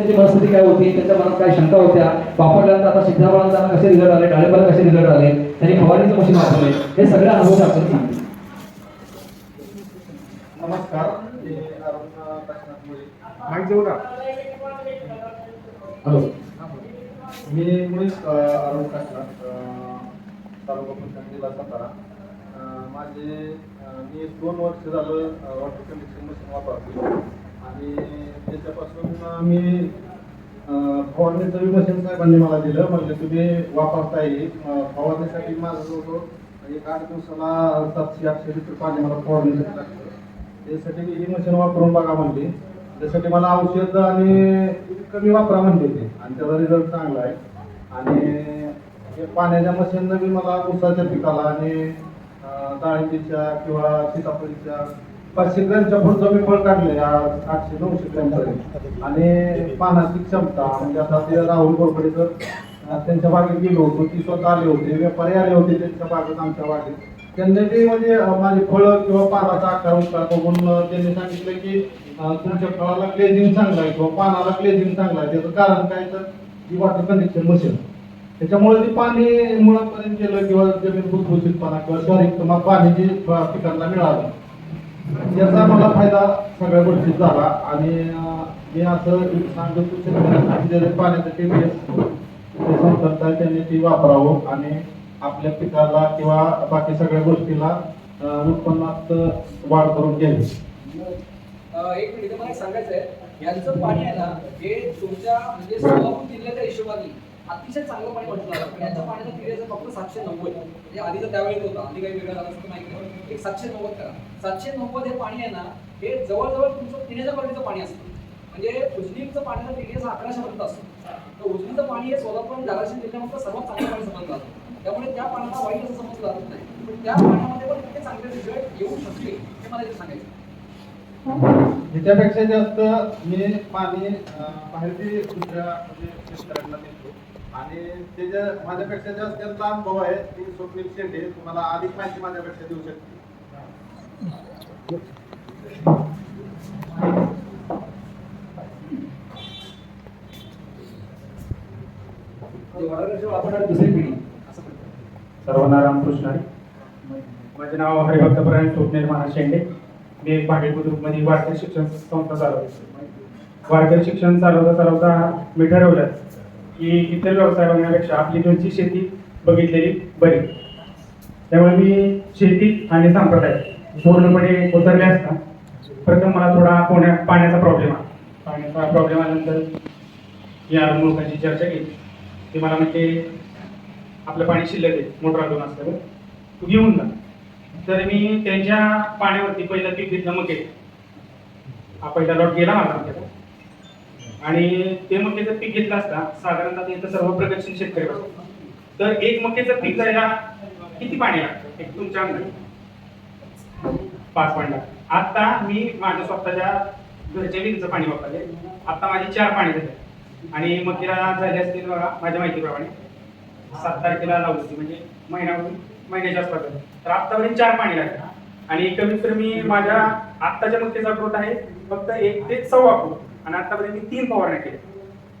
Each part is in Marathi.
त्यांची परिस्थिती काय होती? त्यांच्या मनात काय शंका होत्या? वापरल्यानंतर आता त्यांना कसे रिझल्ट आले? डाळिंबाला कसे रिझल्ट आले? त्यांनी फवारणीचं मशीन वापरले. हे सगळे अनुभव आपण सांगतो. नमस्कार. हॅलो. मी मुळीच अरुण काशीनाथ तालुका पंचायत जिल्हा सातारा. माझे मी दोन वर्ष झालं वॉटर कंडिशन मशीन वापरतो आणि त्याच्यापासून मी फवारणीचं बी मशीन साहेबांनी मला दिलं. म्हणजे तुम्ही वापरता येईल अ, फवारणीसाठी माझं जवळजवळ एक आठ दिवसाला सातशे आठशे लिटर पाणी मला फवारणीसाठी लागतं. त्यासाठी मी ही मशीन वापरून बघा म्हणली. त्यासाठी मला औषध आणि कमी वापरा म्हणले ते. आणि त्याचा रिझल्ट चांगला आहे. आणि हे पाण्याच्या मशीननं बी मला उसाच्या पिकाला आणि डाळिंबीच्या किंवा सीताफळीच्या पाचशे ग्रॅमच्या पुढचं मी फळ काढले आठशे नऊशे ग्रॅमपर्यंत आणि पानाची क्षमता म्हणजे आता ते राहुल गोरपडे सर त्यांच्या बागेत गेलो होतो ती स्वतः आले होते व्यापारी आले होते त्यांच्या बागेत आमच्या बागेत त्यांनी ते म्हणजे माझे माझी फळं किंवा पानाचा आकार उकार बघून त्यांनी सांगितलं की तुमच्या फळाला क्लेझिंग चांगलं आहे किंवा पानाला क्लेझिंग चांगला आहे. त्याचं कारण काय तर ती वॉटर कंडिक्शन मशीन त्याच्यामुळे ते पाणी मुळापर्यंत गेलं किंवा जमीन भुसभुशीतपणा किंवा शहरीतपणा पाणी जे पिकांना मिळालं. याचा मला फायदा सगळ्या गोष्टीत झाला. आणि मी असं सांगतो शेतकऱ्यांसाठी शेतकऱ्यांना पाण्याचं टीपीएस ते संस्थांचा त्यांनी ती वापरावं. आणि आपल्या पिकाला किंवा बाकी सगळ्या गोष्टीला उत्पन्नात वाढ करून घ्यावी. एक मिनिट मला एक सांगायचं आहे यांचं पाणी आहे ना हे तुमच्या म्हणजे सोलापूर जिल्ह्याच्या हिशोबाने अतिशय चांगलं पाणी म्हटलं जातं पण पाण्याचा पिरियड फक्त सातशे नव्वद म्हणजे तर त्यावेळेस होता. आधी काही वेगळं झालं असं माहिती नाही एक सातशे नव्वद करा. सातशे नव्वद हे पाणी आहे ना हे जवळजवळ तुमचं पिण्याच्या क्वालिटीचं पाणी असतं. म्हणजे उजनीचं पाण्याचा पिरियड हा अकराशे पर्यंत असतो. तर उजनीचं पाणी हे सोलापूर आणि धाराशिव जिल्ह्यामध्ये सर्वात चांगलं पाणी समजलं जातं. त्यामुळे त्या पाण्याला वाईट असं समजलं जात नाही. पण त्या पाण्यामध्ये पण इतके चांगले रिझल्ट येऊ शकले हे मला इथे सांगायचं ह्याच्यापेक्षा जास्त मी पाणी बाहेरची दुसऱ्या म्हणजे शेतकऱ्यांना देतो. आणि त्याच्या माझ्यापेक्षा जास्त त्यांचा अनुभव आहे ती स्वप्नील शेंडे तुम्हाला अधिक माहिती माझ्यापेक्षा देऊ शकते. सर्वांना रामकृष्ण माझे नाव हरिभक्तपरायण स्वप्नील महाराज शेंडे. मी एक भांडे बुद्रुकमध्ये वारकरी शिक्षण संस्था चालवतो वारकरी शिक्षण चालवता चालवता मी ठरवलं की इतर व्यवसाय बघण्यापेक्षा आपली तुमची शेती बघितलेली बरी. त्यामुळे मी शेती आणि संप्रदाय पूर्णपणे उतरले असता. प्रथम मला थोडा पोण्या पाण्याचा प्रॉब्लेम आला. पाण्याचा प्रॉब्लेम आल्यानंतर या लोकांची चर्चा केली. ते मला म्हणजे आपलं पाणी शिल्लक आहे मोटर दोन असल्यावर तू घेऊन जा. तर मी त्यांच्या पाण्यावरती पहिलं पीक घेतलं मग हा पहिला लॉट गेला माझा मक्याचा आणि ते मक्याचं पीक घेतलं असता साधारणतः इथं सर्व प्रगतशील शेतकरी बसतो तर एक मक्याचं पीक जायला किती पाणी लागतं? एक तुमच्या पाच पाणी लागतं. आता मी माझ्या स्वतःच्या घरच्या विहिरीचं पाणी वापरले आता माझी चार पाणी झाले आणि मकीला झाले असतील बघा माझ्या माहितीप्रमाणे सात तारखेला लावली होती म्हणजे महिन्यावरून महिन्याच्या आसपास तर आतापर्यंत चार पाणी लागतं. आणि कमीत कमी माझ्या आत्ताच्या मक्केचा प्रोट आहे फक्त एक ते सव्वा फूट आणि आतापर्यंत मी तीन फवारण्या केल्या.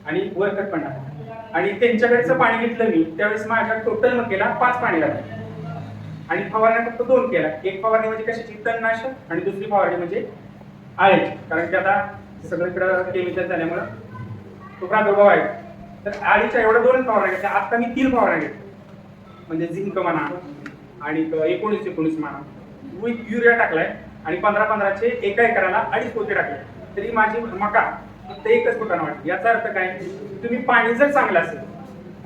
आणि वरकट पण टाकलं. आणि त्यांच्याकडचं पाणी घेतलं मी त्यावेळेस माझ्या टोटल केला पाच पाणी लागलं. आणि फवारण्या फक्त दोन केल्या. एक फवारणी म्हणजे कशाची तणनाशक आणि दुसरी फवारणी म्हणजे आळ्याची कारण की आता सगळीकडं केमिकल झाल्यामुळं तो प्रादुर्भाव आहे. तर आळीच्या एवढ्या दोन फवारण्या घेतल्या. आता मी तीन फवारण्या घेतल्या. म्हणजे झिंक म्हणा आणि एकोणीस एकोणीस म्हणा. युरिया टाकलाय आणि पंधरा पंधराचे एका एकराला अडीच पोते टाकले. तरी माझी मका फक्त एकच फुटानं वाटते याचा अर्थ काय? तुम्ही पाणी जर चांगलं असेल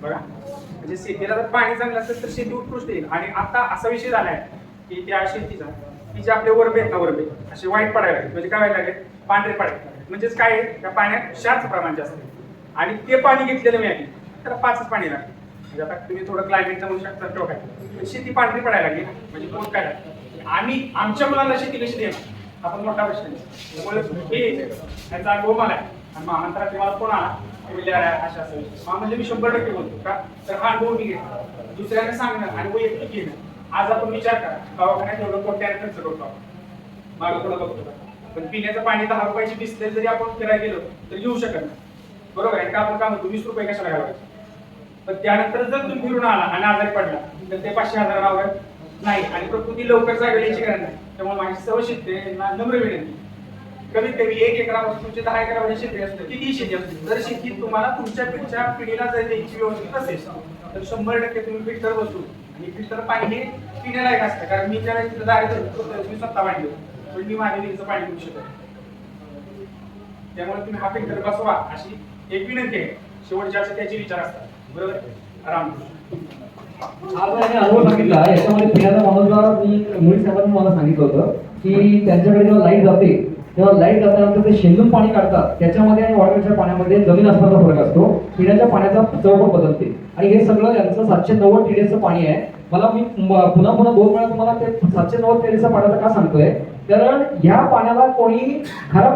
बघा म्हणजे शेतीला जर पाणी चांगलं असेल तर शेती उत्कृष्ट येईल. आणि आता असा विषय झालाय की त्या शेतीचा की जे आपले वरबे आहेत ना वरबे असे वाईट पडायला लागले म्हणजे काय व्हायला लागले पांढरे पडायला लागेल म्हणजेच काय आहे? त्या पाण्यात क्षारचं प्रमाण जास्त आहे. आणि ते पाणी घेतलेलं मी आधी त्याला पाचच पाणी लागेल. म्हणजे आता तुम्ही थोडं क्लायमेटचं म्हणू शकता किंवा काय? शेती पांढरी पडायला लागली. म्हणजे कोण काय लागतं. आम्ही आमच्या मुलांना शेती कशी देणार आपण मोठा विषय आहे. त्यामुळे हे त्याचा अनुभव मला आहे. आणि महामंत्रा तेव्हा कोण आला? अशा असं हा म्हणजे मी शंभर टक्के बोलतो का? तर हा अनुभव मी घेतला दुसऱ्याने सांगणं आणि वैयक्तिक घेणं आज आपण विचार करा. दवाखान्यात एवढं कोट्याने खर्च करतो आपण? मागं पुढं बघतो का? पण पिण्याचं पाणी दहा रुपयाची बिसलेरी जरी आपण फिरायला गेलो तर घेऊ शकत नाही. बरोबर आहे? का आपण काय म्हणतो वीस रुपये कशाला घालवायचे? पण त्यानंतर जर तुम्ही फिरून आला आणि आजारी पडला तर ते पाचशे हजार लावणार नाही. आणि प्रकृती लवकर जागा याची गरज नाही. त्यामुळे माझी सर्व शेतकरी नम्र विनंती. कमीत कमी एक एकरावर तुमचे दहा एकरामध्ये शेती असते किती शेती असते जर शेती तुम्हाला तुमच्या पिढच्या पिढीला जर द्यायची व्यवस्थित असेल तर शंभर टक्के तुम्ही फिल्टर बसू. आणि फिल्टर पाणी हे पिण्यालायक असतं कारण मी ज्या तिथं दारी मी स्वतः मांडली पण मी माझ्या विहिरीचं पाणी पिऊ शकत त्यामुळे तुम्ही हा फिल्टर बसवा अशी एक विनंती आहे. शेवटच्या असं त्याचे विचार असतात. बरोबर? रामकृष्ण आपण अनुभव सांगितला. याच्यामध्ये पिण्याचा माणूसला मी मुळी साहेबांनी मला सांगितलं होतं की त्यांच्याकडे जेव्हा लाइट जाते तेव्हा लाइट जातानंतर ते शेंदून पाणी काढतात. त्याच्यामध्ये आणि वॉटरच्या पाण्यामध्ये जमीन असण्याचा फरक असतो. पिण्याच्या पाण्याचा चव पण बदलते. आणि हे सगळं यांचं सातशे नव्वद टीडीएसचं पाणी आहे. मला मी पुन्हा पुन्हा दोन वेळा तुम्हाला ते सातशे नव्वद टीडीएसच्या पाण्याचं का सांगतोय? कारण ह्या पाण्याला कोणी खराब